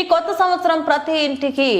ఈ కొత్త సంవత్సరం ప్రతి ఇంటికి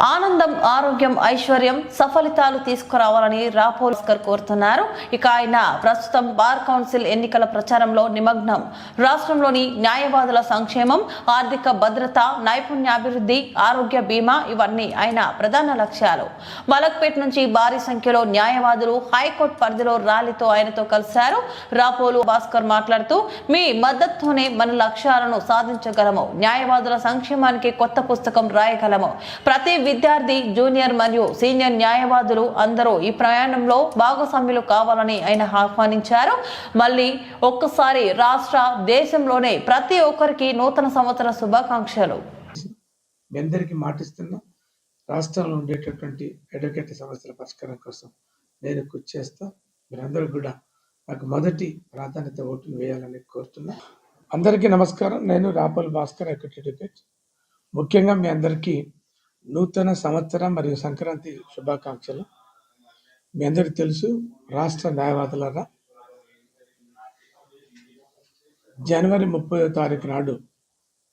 ఆనందం ఆరోగ్యం ఐశ్వర్యం సఫలితాలు తీసుకురావాలని రాపోల్స్కర్ కోరుతున్నారు. ఇక ఆయన ప్రస్తుతం బార్ కౌన్సిల్ ఎన్నికల ప్రచారంలో నిమగ్నం. రాష్ట్రంలోని న్యాయవాదుల సంక్షేమం ఆర్థిక భద్రత నైపుణ్యాభివృద్ధి ఆరోగ్య బీమా ఇవన్నీ ఆయన ప్రధాన లక్ష్యాలు. మలక్పేట్ నుంచి భారీ సంఖ్యలో న్యాయవాదులు హైకోర్టు పరిధిలో ర్యాలీతో ఆయనతో కలిశారు. రాపోలు భాస్కర్ మాట్లాడుతూ మీ మద్దతుతోనే మన లక్ష్యాలను సాధించగలము. న్యాయవాదుల సంక్షేమానికి కొత్త పుస్తకం రాయగలము. ప్రతి విద్యార్థి జూనియర్ మరియు సీనియర్ న్యాయవాదులు అందరూ ఈ ప్రయాణంలో భాగస్వామ్యులు కావాలని ఆయన ఆహ్వానించారు. మళ్ళీ ఒక్కసారి రాష్ట్ర దేశంలోనే ప్రతి ఒక్కరికి నూతన సంవత్సర శుభాకాంక్షలు. మీ అందరికీ మాటిస్తున్నా రాష్ట్రంలో ఉండేటటువంటి అడ్వకేట్ సమస్యల పరిష్కారం కోసం నేను కృషి చేస్తా. మీరందరూ కూడా నాకు మొదటి ప్రాధాన్యత ఓటును వేయాలని కోరుతున్నా. అందరికీ నమస్కారం. నేను రాపల్ భాస్కర్ అడ్వకేట్ ముఖ్యంగా మీ అందరికీ నూతన సంవత్సరం మరియు సంక్రాంతి శుభాకాంక్షలు. మీ అందరికీ తెలుసు రాష్ట్ర న్యాయవాదులరా జనవరి ముప్పై తారీఖు నాడు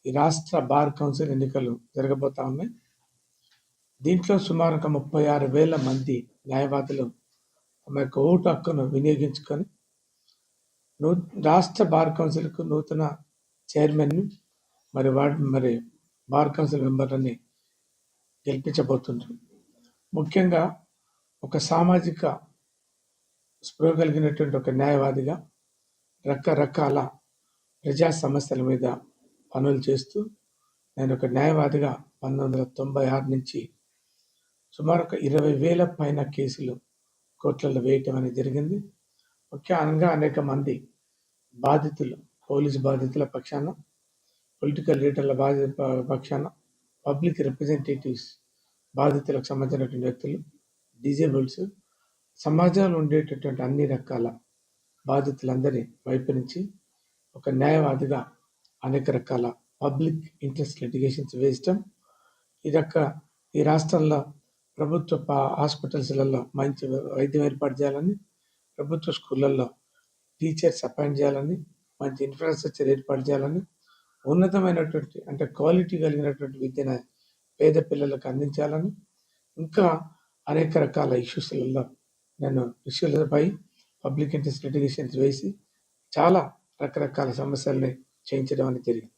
ఈ రాష్ట్ర బార్ కౌన్సిల్ ఎన్నికలు జరగబోతా ఉన్నాయి. దీంట్లో సుమారు ఒక ముప్పై ఆరు వేల మంది న్యాయవాదులు తమ యొక్క ఓటు హక్కును వినియోగించుకొని నూ రాష్ట్ర బార్ కౌన్సిల్కు నూతన చైర్మన్ మరి వార్డ్ మరి బార్ కౌన్సిల్ మెంబర్లని గెలిపించబోతున్నారు ముఖ్యంగా ఒక సామాజిక స్పృహ కలిగినటువంటి ఒక న్యాయవాదిగా రకరకాల ప్రజా సమస్యల మీద పనులు చేస్తూ నేను ఒక న్యాయవాదిగా పంతొమ్మిది వందల తొంభై ఆరు నుంచి సుమారు ఒక ఇరవై వేల పైన కేసులు కోర్టులలో వేయటం అనేది జరిగింది. ముఖ్యంగా అనేక మంది బాధితులు పోలీసు బాధితుల పక్షాన పొలిటికల్ లీడర్ల బాధి పక్షాన పబ్లిక్ రిప్రజెంటేటివ్స్ బాధితులకు సంబంధించినటువంటి వ్యక్తులు డిజేబుల్స్ సమాజంలో ఉండేటటువంటి అన్ని రకాల బాధితులందరి వైపు నుంచి ఒక న్యాయవాదిగా అనేక రకాల పబ్లిక్ ఇంట్రెస్ట్ లిటిగేషన్స్ వేయటం ఈ రక ఈ రాష్ట్రంలో ప్రభుత్వ హాస్పిటల్స్లలో మంచి వైద్యం ఏర్పాటు చేయాలని ప్రభుత్వ స్కూళ్ళల్లో టీచర్స్ అపాయింట్ చేయాలని మంచి ఇన్ఫ్రాస్ట్రక్చర్ ఏర్పాటు చేయాలని ఉన్నతమైనటువంటి అంటే క్వాలిటీ కలిగినటువంటి విద్యను పేద పిల్లలకు అందించాలని ఇంకా అనేక రకాల ఇష్యూస్లలో నేను ఇష్యూలపై పబ్లిక్ ఇంట్రెస్ట్ లిటిగేషన్స్ వేసి చాలా రకరకాల సమస్యల్ని చేయించడం అనేది జరిగింది.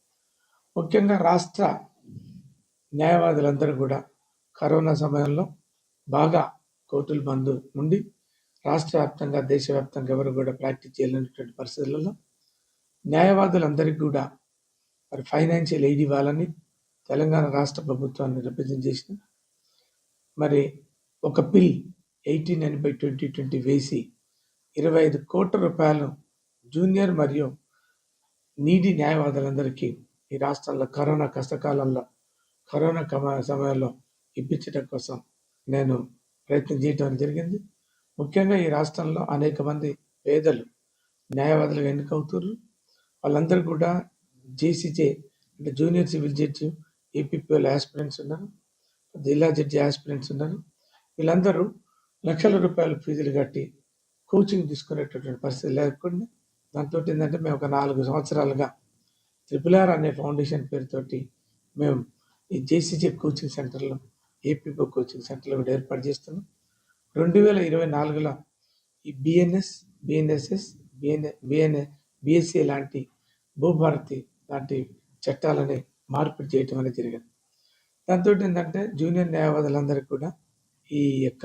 ముఖ్యంగా రాష్ట్ర న్యాయవాదులందరూ కూడా కరోనా సమయంలో బాగా కోర్టుల బంద్ ఉండి రాష్ట్ర వ్యాప్తంగా దేశవ్యాప్తంగా ఎవరు కూడా ప్రాక్టీస్ చేయలేనటువంటి పరిస్థితులలో న్యాయవాదులందరికీ కూడా మరి ఫైనాన్షియల్ ఎయిడ్ ఇవ్వాలని తెలంగాణ రాష్ట్ర ప్రభుత్వాన్ని రిప్రజెంట్ చేసిన మరి ఒక bill eighteen nine by twenty twenty వేసి ఇరవై ఐదు కోట్ల రూపాయలు జూనియర్ మరియు నీటి న్యాయవాదులందరికీ ఈ రాష్ట్రంలో కరోనా కష్టకాలంలో కరోనా కమ సమయంలో ఇప్పించడం కోసం నేను ప్రయత్నం చేయడం జరిగింది. ముఖ్యంగా ఈ రాష్ట్రంలో అనేక మంది పేదలు న్యాయవాదులుగా ఎన్నికవుతున్నారు వాళ్ళందరూ కూడా జేసీజే అంటే junior civil judge APPL aspirants ఉన్నారు జిల్లా జడ్జి ఆస్పిరెంట్స్ ఉన్నారు వీళ్ళందరూ లక్షల రూపాయల ఫీజులు కట్టి కోచింగ్ తీసుకునేటటువంటి పరిస్థితి లేకుండా దాంతో ఏంటంటే మేము ఒక నాలుగు సంవత్సరాలుగా ట్రిపుల్ ఆర్ అనే ఫౌండేషన్ పేరుతోటి మేము ఈ జేసీజే కోచింగ్ సెంటర్లో ఏపీపో కోచింగ్ సెంటర్లో కూడా ఏర్పాటు చేస్తున్నాం. రెండు వేల ఇరవై నాలుగులో ఈ BNS BNSS BNA BNA BSC లాంటి భూభారతి లాంటి చట్టాలని మార్పిడి చేయటం అనేది జరిగింది. దాంతో ఏంటంటే జూనియర్ న్యాయవాదులందరికీ కూడా ఈ యొక్క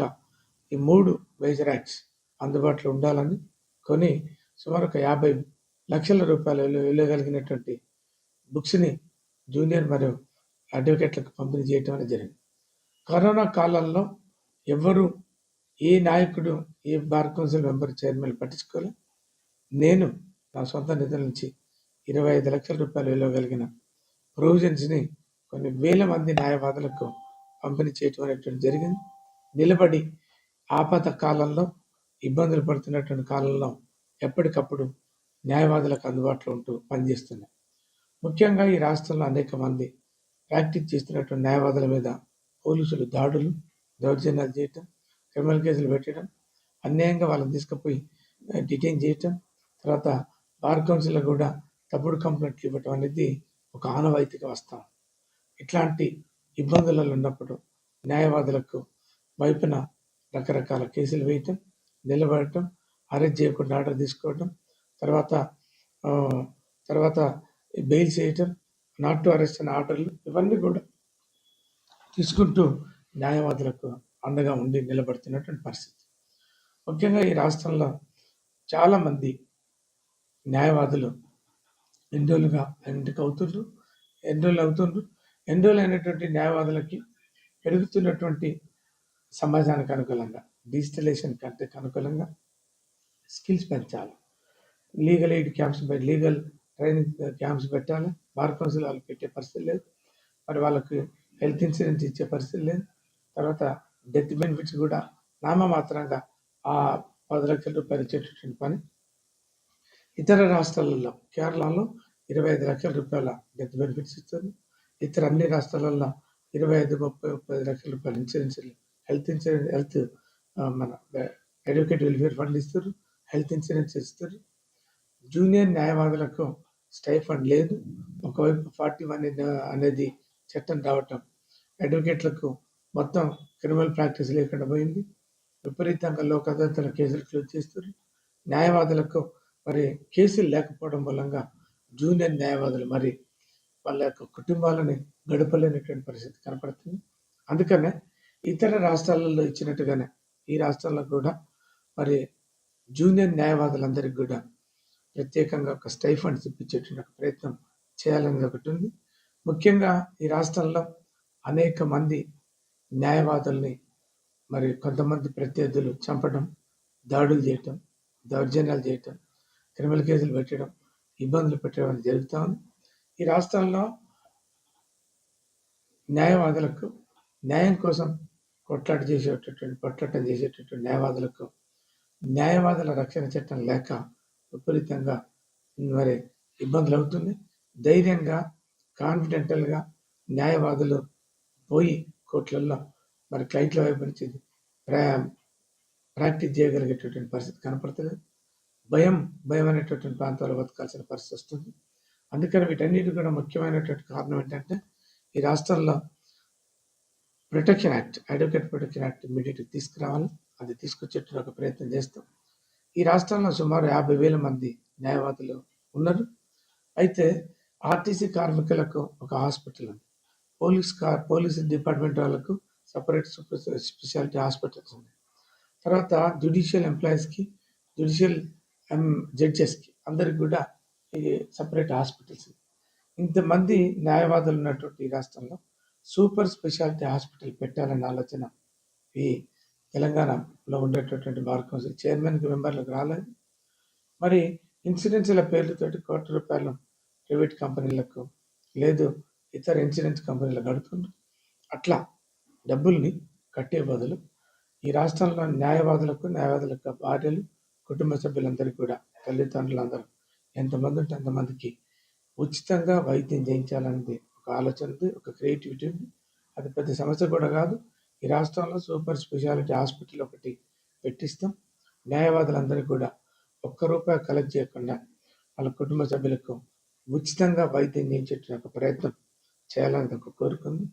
ఈ మూడు మేజర్ యాక్ట్స్ అందుబాటులో ఉండాలని కొని సుమారు ఒక యాభై లక్షల రూపాయలు వెళ్ళగలిగినటువంటి బుక్స్ని జూనియర్ మరియు అడ్వకేట్లకు పంపిణీ చేయటం అనేది జరిగింది. కరోనా కాలంలో ఎవరు ఏ నాయకుడు ఏ బార్ కౌన్సిల్ మెంబర్ చైర్మన్ పట్టించుకోలే. నేను నా సొంత నిధుల నుంచి ఇరవై ఐదు లక్షల రూపాయలు వెళ్ళగలిగిన ప్రొవిజన్స్ని కొన్ని వేల మంది న్యాయవాదులకు పంపిణీ చేయటం అనేటువంటి జరిగింది. నిలబడి ఆపద కాలంలో ఇబ్బందులు పడుతున్నటువంటి కాలంలో ఎప్పటికప్పుడు న్యాయవాదులకు అందుబాటులో ఉంటూ పనిచేస్తున్నాయి. ముఖ్యంగా ఈ రాష్ట్రంలో అనేక మంది ప్రాక్టీస్ చేస్తున్నటువంటి న్యాయవాదుల మీద పోలీసులు దాడులు దౌర్జన్యాలు చేయటం క్రిమినల్ కేసులు పెట్టడం అన్యాయంగా వాళ్ళని తీసుకుపోయి డిటైన్ చేయటం తర్వాత బార్ కౌన్సిల్ కూడా తప్పుడు కంప్లైంట్లు ఇవ్వటం అనేది ఒక ఆనవాయితీగా వస్తాం. ఇట్లాంటి ఇబ్బందులలో ఉన్నప్పుడు న్యాయవాదులకు వైపున రకరకాల కేసులు వేయటం నిలబడటం అరెస్ట్ చేయకుండా ఆర్డర్ తీసుకోవటం తర్వాత తర్వాత బెయిల్ చేయటం నాట్ టు అరెస్ట్ అనే ఆర్డర్లు ఇవన్నీ కూడా తీసుకుంటూ న్యాయవాదులకు అండగా ఉండి నిలబడుతున్నటువంటి పరిస్థితి. ముఖ్యంగా ఈ రాష్ట్రంలో చాలామంది న్యాయవాదులు ఎన్ని రోజులుగా ఇంటికి అవుతుండ్రు? ఎన్ని రోజులు అవుతుండ్రు? ఎన్ని రోజులు అయినటువంటి న్యాయవాదులకి పెరుగుతున్నటువంటి సమాజానికి అనుకూలంగా డిజిటలైజేషన్ కంటే అనుకూలంగా స్కిల్స్ పెంచాలి. Legal aid camps legal training camps పెట్టాలి. బార్ కౌన్సిల్ వాళ్ళు పెట్టే పరిస్థితి లేదు. మరి వాళ్ళకి హెల్త్ ఇన్సూరెన్స్ ఇచ్చే పరిస్థితి లేదు. తర్వాత డెత్ బెనిఫిట్స్ కూడా నామమాత్రంగా ఆ పది లక్షల రూపాయలు ఇచ్చేటటువంటి పని ఇతర రాష్ట్రాలలో కేరళలో ఇరవై ఐదు లక్షల రూపాయల డెత్ బెనిఫిట్స్ ఇస్తుంది ఇతర అన్ని రాష్ట్రాలలో ఇరవై ఐదు ముప్పై ముప్పై లక్షల రూపాయల ఇన్సూరెన్స్ హెల్త్ ఇన్సూరెన్స్ హెల్త్ మన ఎడ్యుకేట్ వెల్ఫేర్ ఫండ్ ఇస్తారు. హెల్త్ ఇన్సూరెన్స్ ఇస్తారు. జూనియర్ న్యాయవాదులకు స్టైఫండ్ లేదు. ఒకవైపు ఫార్టీ వన్ అనేది చట్టం రావటం అడ్వకేట్లకు మొత్తం క్రిమినల్ ప్రాక్టీస్ లేకుండా పోయింది. విపరీతంగా లోక్ అదాలతల కేసులు క్లోజ్ చేస్తారు. న్యాయవాదులకు మరి కేసులు లేకపోవడం మూలంగా జూనియర్ న్యాయవాదులు మరి వాళ్ళ యొక్క కుటుంబాలని గడపలేనటువంటి పరిస్థితి కనపడుతుంది. అందుకనే ఇతర రాష్ట్రాలలో ఇచ్చినట్టుగానే ఈ రాష్ట్రాల్లో కూడా మరి జూనియర్ న్యాయవాదులందరికీ కూడా ప్రత్యేకంగా ఒక స్టైఫండ్స్ ఇప్పించేటువంటి ప్రయత్నం చేయాలని ఒకటి ఉంది. ముఖ్యంగా ఈ రాష్ట్రంలో అనేక మంది న్యాయవాదుల్ని మరి కొంతమంది ప్రత్యర్థులు చంపడం దాడులు చేయటం దౌర్జన్యాలు చేయటం క్రిమినల్ కేసులు పెట్టడం ఇబ్బందులు పెట్టడం అనేది జరుగుతూ ఉంది. ఈ రాష్ట్రంలో న్యాయవాదులకు న్యాయం కోసం కొట్లాట చేసేటటువంటి కొట్లాటం చేసేటటువంటి న్యాయవాదులకు న్యాయవాదుల రక్షణ చట్టం లేక విపరీతంగా మరి ఇబ్బందులు అవుతుంది ధైర్యంగా కాన్ఫిడెంటల్గా న్యాయవాదులు పోయి కోర్టులలో మరి క్లయింట్ల వైపు నుంచి ప్రా ప్రాక్టీస్ చేయగలిగేటటువంటి పరిస్థితి కనపడుతుంది భయం భయం అనేటటువంటి ప్రాంతాల్లో బతకాల్సిన పరిస్థితి వస్తుంది. అందుకని వీటన్నిటి కూడా ముఖ్యమైనటువంటి కారణం ఏంటంటే ఈ రాష్ట్రంలో protection act advocate protection act immediate తీసుకురావాలి. అది తీసుకొచ్చేటువంటి ఒక ప్రయత్నం చేస్తాం. ఈ రాష్ట్రంలో సుమారు యాభై వేల మంది న్యాయవాదులు ఉన్నారు. అయితే ఆర్టీసీ కార్మికులకు ఒక హాస్పిటల్ ఉంది. పోలీస్ కార్ పోలీస్ డిపార్ట్మెంట్ వాళ్ళకు సపరేట్ సూపర్ స్పెషాలిటీ హాస్పిటల్స్ ఉన్నాయి. తర్వాత జ్యుడిషియల్ ఎంప్లాయీస్కి జ్యుడిషియల్ జడ్జెస్కి అందరికి కూడా ఈ సపరేట్ హాస్పిటల్స్. ఇంతమంది న్యాయవాదులు ఉన్నటువంటి ఈ రాష్ట్రంలో సూపర్ స్పెషాలిటీ హాస్పిటల్ పెట్టాలన్న ఆలోచన ఈ తెలంగాణలో ఉండేటటువంటి బార్ కౌన్సిల్ చైర్మన్కి మెంబర్లకు రాలేదు. మరి ఇన్సూరెన్స్ల పేర్లతోటి కోట్ల రూపాయలు ప్రైవేట్ కంపెనీలకు లేదు ఇతర ఇన్సూరెన్స్ కంపెనీలకు కడుతుండ్రు. అట్లా డబ్బుల్ని కట్టే బదులు ఈ రాష్ట్రంలో న్యాయవాదులకు న్యాయవాదుల యొక్క భార్యలు కుటుంబ సభ్యులందరికీ కూడా తల్లిదండ్రులందరూ ఎంతమంది ఉంటే అంతమందికి ఉచితంగా వైద్యం చేయించాలనేది ఒక ఆలోచన ఉంది ఒక క్రియేటివిటీ ఉంది. అది పెద్ద సమస్య కూడా కాదు. ఈ రాష్ట్రంలో సూపర్ స్పెషాలిటీ హాస్పిటల్ ఒకటి పెట్టిస్తాం. న్యాయవాదులందరికీ కూడా ఒక్క రూపాయి కలెక్ట్ చేయకుండా వాళ్ళ కుటుంబ సభ్యులకు ఉచితంగా వైద్యం చేయించే ఒక ప్రయత్నం చేయాలని ఒక కోరుకుంది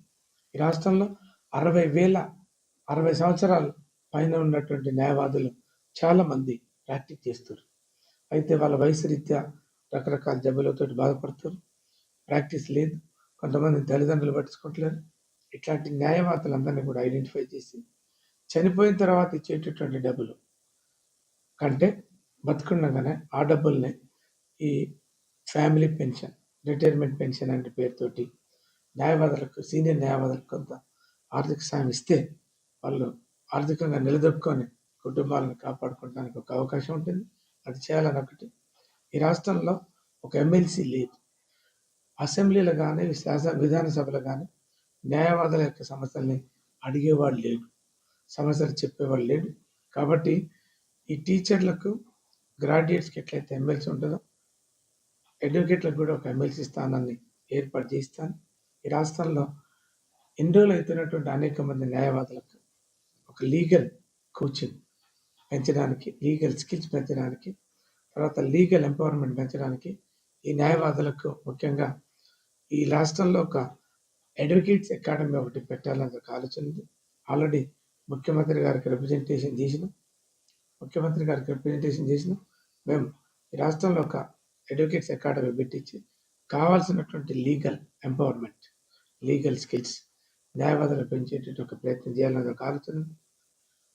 ఈ రాష్ట్రంలో అరవై వేల అరవై సంవత్సరాలు పైన ఉన్నటువంటి న్యాయవాదులు చాలామంది ప్రాక్టీస్ చేస్తారు. అయితే వాళ్ళ వయసు రీత్యా రకరకాల జబ్బులతో బాధపడుతారు. ప్రాక్టీస్ లేదు. కొంతమంది తల్లిదండ్రులు పట్టించుకోవట్లేరు. ఇట్లాంటి న్యాయవాదులందరినీ కూడా ఐడెంటిఫై చేసి చనిపోయిన తర్వాత ఇచ్చేటటువంటి డబ్బులు కంటే బతుకుండగానే ఆ డబ్బుల్ని ఈ ఫ్యామిలీ పెన్షన్ రిటైర్మెంట్ పెన్షన్ అనే పేరుతోటి న్యాయవాదులకు సీనియర్ న్యాయవాదులకు కొంత ఆర్థిక సాయం ఇస్తే వాళ్ళు ఆర్థికంగా నిలదొక్కుని కుటుంబాలను కాపాడుకోవడానికి ఒక అవకాశం ఉంటుంది. అది చేయాలని ఒకటి. ఈ రాష్ట్రంలో ఒక ఎమ్మెల్సీ లేదు అసెంబ్లీలో కానీ శాసన విధానసభలో కానీ న్యాయవాదుల యొక్క సమస్యల్ని అడిగేవాడు లేడు. సమస్యలు చెప్పేవాడు లేడు. కాబట్టి ఈ టీచర్లకు గ్రాడ్యుయేట్స్కి ఎట్లయితే ఎమ్మెల్సీ ఉంటుందో అడ్వకేట్లకు కూడా ఒక ఎమ్మెల్సీ స్థానాన్ని ఏర్పాటు చేస్తాను ఈ రాష్ట్రంలో ఎన్ని అవుతున్నటువంటి అనేక మంది న్యాయవాదులకు ఒక లీగల్ కోచింగ్ పెంచడానికి లీగల్ స్కిల్స్ పెంచడానికి తర్వాత లీగల్ ఎంపవర్మెంట్ పెంచడానికి ఈ న్యాయవాదులకు ముఖ్యంగా ఈ రాష్ట్రంలో ఒక అడ్వకేట్స్ అకాడమీ ఒకటి పెట్టాలని ఒక ఆలోచన ఉంది. ఆల్రెడీ ముఖ్యమంత్రి గారికి రిప్రజెంటేషన్ చేసిన. ముఖ్యమంత్రి గారికి రిప్రజెంటేషన్ చేసిన. మేము ఈ రాష్ట్రంలో ఒక అడ్వకేట్స్ అకాడమీ పెట్టించి కావాల్సినటువంటి లీగల్ ఎంపవర్మెంట్ లీగల్ స్కిల్స్ న్యాయవాదులు పెంచేటటువంటి ఒక ప్రయత్నం చేయాలని ఒక ఆలోచన ఉంది.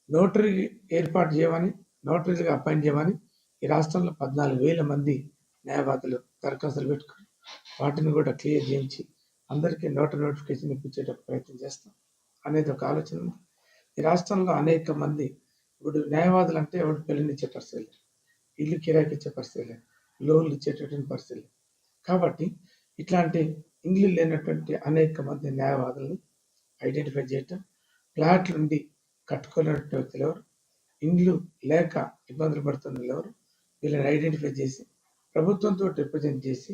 నోటరీ ఏర్పాటు చేయమని నోటరీలుగా అపాయింట్ చేయమని ఈ రాష్ట్రంలో పద్నాలుగు వేల మంది న్యాయవాదులు దరఖాస్తులు పెట్టుకుని వాటిని కూడా క్లియర్ చేయించి అందరికీ నోటరీ నోటిఫికేషన్ ఇప్పించేట ప్రయత్నం చేస్తాం అనేది ఒక ఆలోచన ఉంది. ఈ రాష్ట్రంలో అనేక మంది ఇప్పుడు న్యాయవాదులు అంటే ఎవరు పెళ్ళినిచ్చే పరిస్థితి లేదు. ఇల్లు కిరాయికి ఇచ్చే పరిస్థితి లేదు. లోన్లు ఇచ్చేటటువంటి పరిస్థితి లేదు. కాబట్టి ఇట్లాంటి ఇంగ్లీష్ లేనటువంటి అనేక మంది న్యాయవాదుల్ని ఐడెంటిఫై చేయటం ఫ్లాట్ ఉండి కట్టుకోలేనటువంటి ఎవరు ఇండ్లు లేక ఇబ్బందులు పడుతున్న ఎవరు వీళ్ళని ఐడెంటిఫై చేసి ప్రభుత్వంతో రిప్రజెంట్ చేసి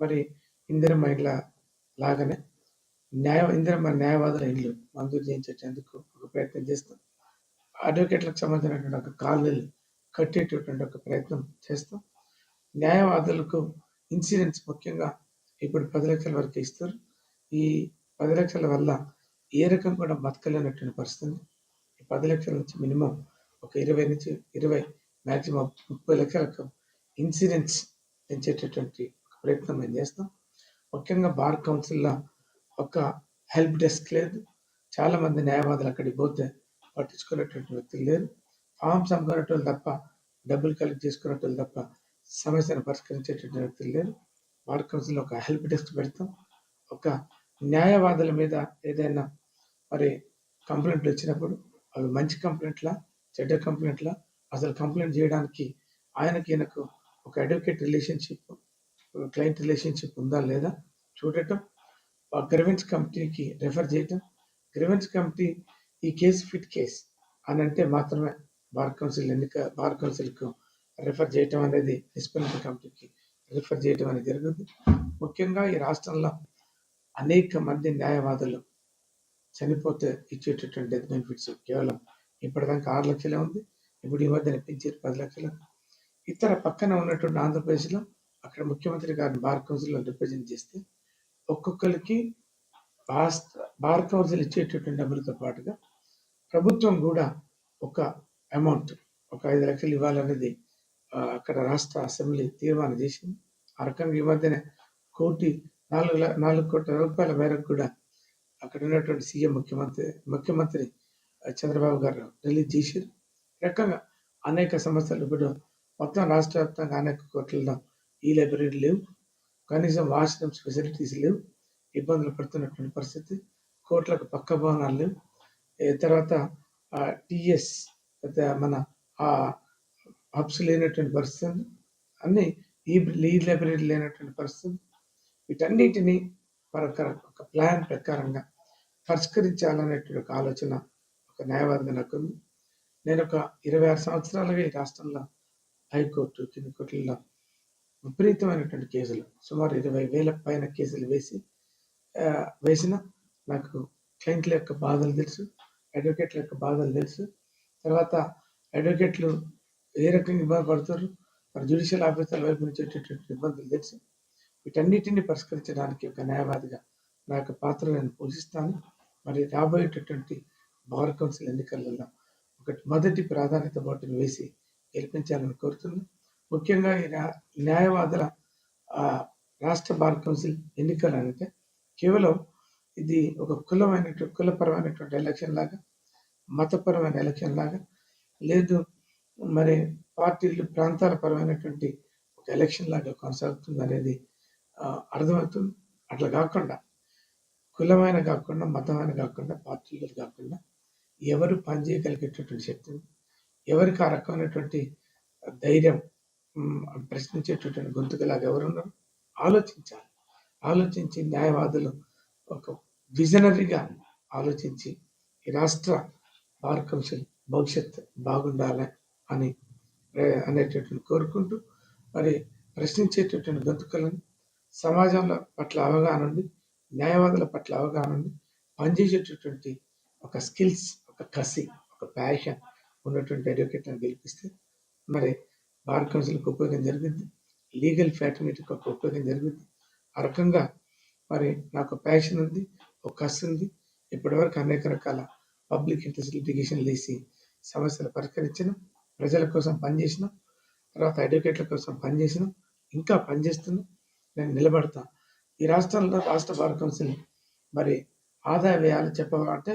మరి ఇందిరమ్మ ఇండ్ల లాగానే న్యాయ ఇందిరమ్మ న్యాయవాదుల ఇండ్లు మంజూరు చేయించేందుకు ఒక ప్రయత్నం చేస్తాం. అడ్వకేట్లకు సంబంధించినటువంటి ఒక కాలనీలు కట్టేటటువంటి ఒక ప్రయత్నం చేస్తాం. న్యాయవాదులకు ఇన్సూరెన్స్ ముఖ్యంగా ఇప్పుడు పది లక్షల వరకు ఇస్తారు. ఈ పది లక్షల వల్ల ఏ రకం కూడా బతకలేనటువంటి పరిస్థితి పది లక్షల నుంచి మినిమం ఒక ఇరవై నుంచి ఇరవై మ్యాక్సిమం ముప్పై లక్షలకు ఇన్సూరెన్స్ పెంచేటటువంటి ప్రయత్నం మేము చేస్తాం. ముఖ్యంగా బార్ కౌన్సిల్లో ఒక హెల్ప్ డెస్క్ లేదు. చాలామంది న్యాయవాదులు అక్కడికి పోతే పట్టించుకునేటువంటి వ్యక్తులు లేరు. ఫామ్స్ అమ్ముకునేటోళ్ళు తప్ప డబ్బులు కలెక్ట్ చేసుకునేటోళ్ళు తప్ప సమస్యను పరిష్కరించేటువంటి వ్యక్తులు లేరు. బార్ కౌన్సిల్లో ఒక హెల్ప్ డెస్క్ పెడతాం. ఒక న్యాయవాదుల మీద ఏదైనా మరి కంప్లైంట్లు వచ్చినప్పుడు అవి మంచి కంప్లైంట్లా చెడ్డ కంప్లైంట్లా అసలు కంప్లైంట్ చేయడానికి ఆయనకి ఈయనకు ఒక అడ్వకేట్ రిలేషన్షిప్ క్లయింట్ రిలేషన్షిప్ ఉందా లేదా చూడటం ఆ గ్రివెన్స్ కమిటీకి రెఫర్ చేయటం. గ్రివెన్స్ కమిటీ ఈ కేసు ఫిట్ కేస్ అని అంటే మాత్రమే బార్ కౌన్సిల్ ఎన్నిక బార్ కౌన్సిల్కు రెఫర్ చేయటం అనేది డిసిప్లినరీ కమిటీకి రిఫర్ చేయటం అనేది జరుగుతుంది ముఖ్యంగా ఈ రాష్ట్రంలో అనేక మంది న్యాయవాదులు చనిపోతే ఇచ్చేటటువంటి డెత్ బెనిఫిట్స్ కేవలం ఇప్పటిదాకా ఆరు లక్షలే ఉంది. ఇప్పుడు ఈ మధ్యన పెంచారు పది లక్షలు. ఇతర పక్కన ఉన్నటువంటి ఆంధ్రప్రదేశ్లో అక్కడ ముఖ్యమంత్రి గారిని బార్ కౌన్సిల్లో రిప్రజెంట్ చేస్తే ఒక్కొక్కరికి రాష్ట్ర బార్ కౌన్సిల్ ఇచ్చేటటువంటి డబ్బులతో పాటుగా ప్రభుత్వం కూడా ఒక అమౌంట్ ఒక ఐదు లక్షలు ఇవ్వాలనేది అక్కడ రాష్ట్ర అసెంబ్లీ తీర్మానం చేసింది. ఆ రకంగా ఈ మధ్యన కోటి నాలుగు నాలుగు కోట్ల రూపాయల మేరకు కూడా అక్కడ ఉన్నటువంటి సీఎం ముఖ్యమంత్రి ముఖ్యమంత్రి చంద్రబాబు గారు రిలీజ్ చేశారు. రకంగా అనేక సమస్యలు ఇప్పుడు మొత్తం రాష్ట్ర వ్యాప్తంగా అనేక కోట్లలో ఈ లైబ్రరీలు లేవు. కనీసం వాష్రూమ్స్ ఫెసిలిటీస్ లేవు. ఇబ్బందులు పడుతున్నటువంటి పరిస్థితి. కోట్లకు పక్క భవనాలు లేవు. తర్వాత టిఎస్ మన ఆ హబ్స్ లేనటువంటి పరిస్థితి అన్ని ఈ ఈ లైబ్రరీ లేనటువంటి పరిస్థితి వీటన్నిటినీ వీటన్నిటిని ఒక ప్లాన్ ప్రకారంగా పరిష్కరించాలనేటువంటి ఒక ఆలోచన ఒక న్యాయవాదిగా నాకు నేను ఒక ఇరవై ఆరు సంవత్సరాలుగా ఈ రాష్ట్రంలో హైకోర్టు కింది కోర్టుల్లో విపరీతమైనటువంటి కేసులు సుమారు ఇరవై వేల పైన కేసులు వేసి వేసిన నాకు క్లయింట్ల యొక్క బాధలు తెలుసు అడ్వకేట్ల యొక్క బాధలు తెలుసు. తర్వాత అడ్వకేట్లు ఏ రకంగా ఇబ్బంది పడుతారు మరి జ్యుడిషియల్ ఆఫీసర్ల వైపు నుంచి వచ్చేటటువంటి ఇబ్బందులు తెలుసు. వీటన్నిటిని పరిష్కరించడానికి ఒక న్యాయవాదిగా నా యొక్క పాత్ర నేను పోషిస్తాను. మరి రాబోయేటటువంటి బార్ కౌన్సిల్ ఎన్నికలలో ఒకటి మొదటి ప్రాధాన్యత బోటును వేసి గెలిపించాలని కోరుతున్నాం. ముఖ్యంగా ఈ న్యా- న్యాయవాదుల రాష్ట్ర బార్ కౌన్సిల్ ఎన్నికలు అంటే కేవలం ఇది ఒక కులమైనటువంటి కులపరమైనటువంటి ఎలక్షన్ లాగా మతపరమైన ఎలక్షన్ లాగా లేదు మరి పార్టీలు ప్రాంతాల పరమైనటువంటి ఒక ఎలక్షన్ లాగా కొనసాగుతుంది అనేది అర్థమవుతుంది. అట్లా కాకుండా కులమైన కాకుండా మతమైన కాకుండా పార్టీలు కాకుండా ఎవరు పనిచేయగలిగేటటువంటి శక్తి ఎవరికి ఆ రకమైనటువంటి ధైర్యం ప్రశ్నించేటటువంటి గొంతుకలాగా ఎవరు ఉన్నారు ఆలోచించాలి. ఆలోచించి న్యాయవాదులు ఒక విజనరీగా ఆలోచించి ఈ రాష్ట్ర బార్ కౌన్సిల్ భవిష్యత్ బాగుండాలి అని అనేటటువంటి కోరుకుంటూ మరి ప్రశ్నించేటటువంటి గొంతుకలను సమాజంలో పట్ల అవగాహన ఉండి న్యాయవాదుల పట్ల అవగాహన పనిచేసేటటువంటి ఒక స్కిల్స్ ఒక కసి ఒక ప్యాషన్ ఉన్నటువంటి అడ్వకేట్లను గెలిపిస్తే మరి బార్ కౌన్సిల్కి ఉపయోగం జరిగింది. లీగల్ ఫ్యాటర్నిటీకి ఒక ఉపయోగం జరిగింది. ఆ రకంగా మరి నాకు ప్యాషన్ ఉంది ఒక కసి ఉంది. ఇప్పటివరకు అనేక రకాల పబ్లిక్ ఇంట్రెస్ట్ లిటిగేషన్లు వేసి సమస్యలు పరిష్కరించిన. ప్రజల కోసం పనిచేసిన. తర్వాత అడ్వకేట్ల కోసం పనిచేసిన. ఇంకా పనిచేస్తున్నా. నేను నిలబడతాను ఈ రాష్ట్రంలో రాష్ట్ర బార్ కౌన్సిల్ మరి ఆదాయ వ్యయాలు చెప్పాలంటే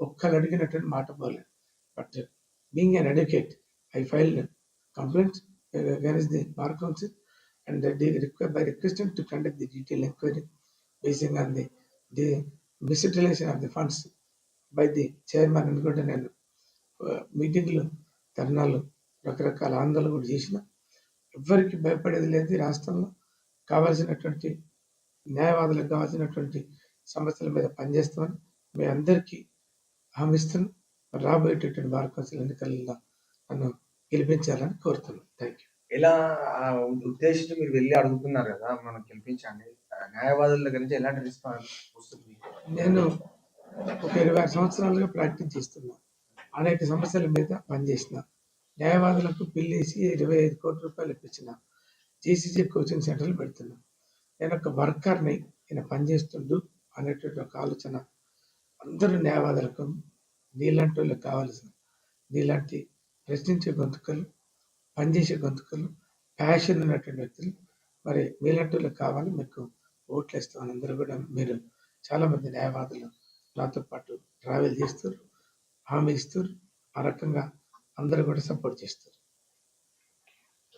ఒక్కరు అడిగినటువంటి మాట పోలేదు but being an advocate I file complaint against the bar council and by request to conduct the detail enquiry basing on the the misutilisation of the funds by the chairman అని కూడా నేను మీటింగ్లు ధర్నాలు రకరకాల ఆందోళనలు కూడా చేసిన. ఎవ్వరికి భయపడేది లేదు రాష్ట్రంలో. కావాల్సినటువంటి న్యాయవాదులకు కావాల్సినటువంటి సమస్యల మీద పనిచేస్తామని మీ అందరికీ హామీ ఇస్తున్నాను మరి రాబోయేటటువంటి బార్ కౌన్సిల్ ఎన్నికల్లో నన్ను గెలిపించాలని కోరుతున్నాను థ్యాంక్ యూ. ఎలా ఆ ఉద్దేశించి మీరు వెళ్ళి అడుగుతున్నారు కదా మనం గెలిపించండి. న్యాయవాదుల దగ్గర నుంచి ఎలాంటి రెస్పాన్స్ వస్తుంది? నేను ఒక ఇరవై ఆరు సంవత్సరాలుగా ప్రాక్టీస్ చేస్తున్నా. అనేక సమస్యల మీద పనిచేసిన. న్యాయవాదులకు పిల్లేసి ఇరవై ఐదు కోట్ల రూపాయలు ఇప్పించిన. జేసీజీ కోచింగ్ సెంటర్లు పెడుతున్నా. నేను ఒక వర్కర్ని ఈయన పనిచేస్తుండు అనేటువంటి ఒక ఆలోచన. అందరూ న్యాయవాదులకు నీలాంటి వాళ్ళకి కావాల్సిన నీలాంటి ప్రశ్నించే గొంతుకలు పనిచేసే గొంతుకలు ప్యాషన్ ఉన్నటువంటి వ్యక్తులు మరి మీలాంటి వాళ్ళకి కావాలి మీకు ఓట్లు ఇస్తామని అందరూ కూడా మీరు చాలామంది న్యాయవాదులు నాతో పాటు ట్రావెల్ చేస్తారు హామీ ఇస్తారు ఆ రకంగా అందరూ కూడా సపోర్ట్ చేస్తారు.